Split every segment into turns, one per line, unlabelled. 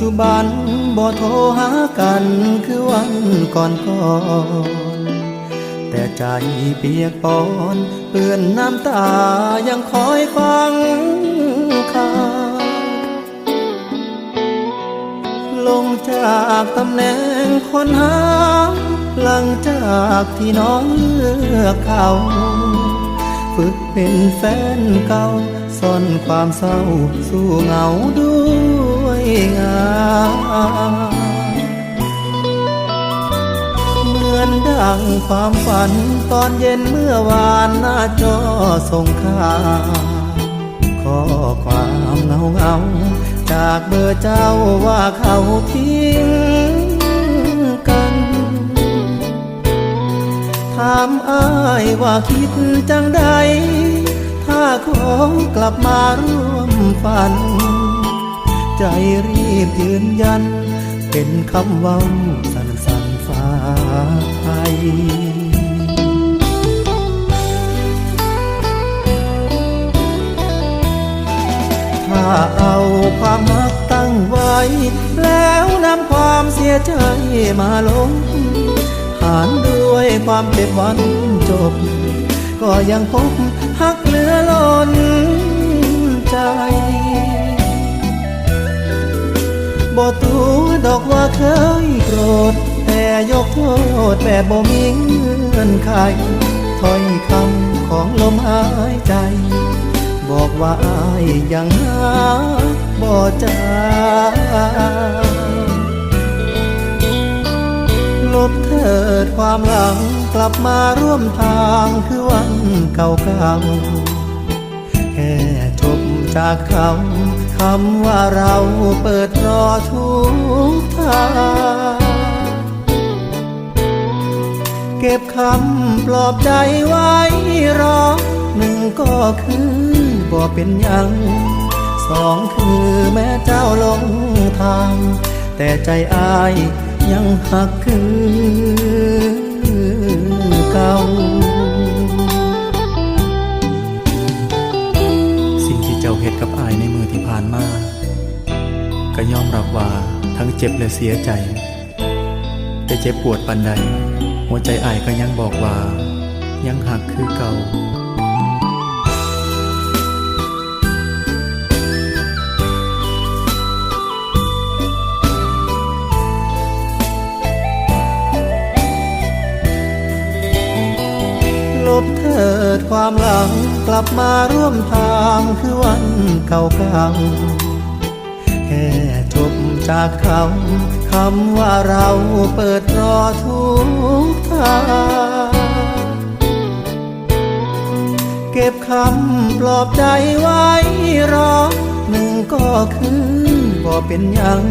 จุบันบ่โทรหากันคือวันก่อนก่อนแต่ใจเปียกปอนเปื้อนน้ำตายังคอยฟังข่าวลงจากตำแหน่งคนหา หลังจากที่น้องเลือกเขาฝึกเป็นแฟนเก่าซ่อนความเศร้า สู้เหงาด้วย งานเหมือนดังความฝันตอนเย็นเมื่อวานหน้าจอส่งข่าวข้อความเงาเงาๆจากเบอร์เจ้าว่าเขาทิ้งกันถามอ้ายว่าคิดจังใด ถ้าขอกลับมาร่วมฝัน ใจรีบยืนยัน เป็นคำเว้าสั่นสั่นฟ้าไปถ้าเอาความรักตั้งไว้ แล้วนำความเสียใจมาลง หารด้วยความเจ็บวันจบ ก็ยังพบหักเหลือล้นใจ บ่ตัวดอกว่าเคยโกรธ แต่ยกโทษแบบบ่มีเงื่อนไขถ้อยคำของลมหายใจ บอกว่าอายยังหาบ่จาลบเถิดความหลังกลับมาร่วมทางคือวันเก่าๆแค่จบ จากเขาคำว่าเราเปิดรอทุกทางเก็บคำปลอบใจไว้รอหนึ่งก็คือบ่เป็นยังสองคือแม่เจ้าลงทาง แต่ใจอายยังหักคือเก่า เจ้าเฮ็ดกับอายในมือที่ผ่านมาก็ยอมรับว่าทั้งเจ็บและเสียใจ แต่เจ็บปวดปันใด หัวใจอายก็ยังบอกว่า ยังหักคือเก่า บเถิดความหลังกลับมาร่วมทางคือวันเก่าๆแค่จบจากเขาคำว่าเราเปิดรอทุกทางเก็บคำปลอบใจไว้รอหนึ่งก็คือบ่เป็นยัง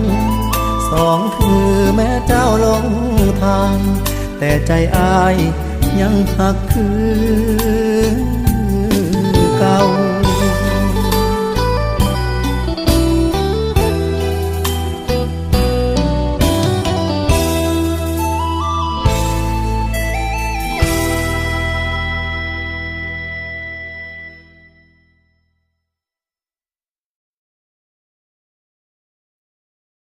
สองคือแม่เจ้าลงทาง แต่ใจอาย ยังหักคือ